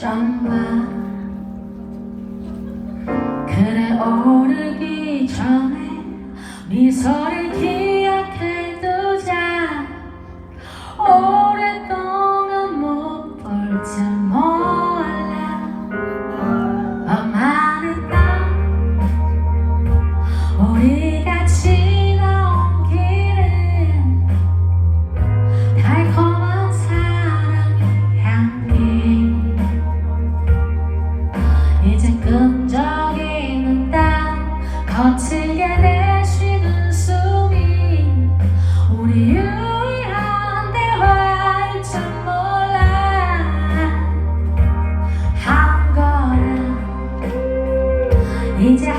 전과 그래 오르기 전에 미소를 기억해두자. 오랫동안 못 볼 줄 몰라. 어, 엄마는 나 우리 你家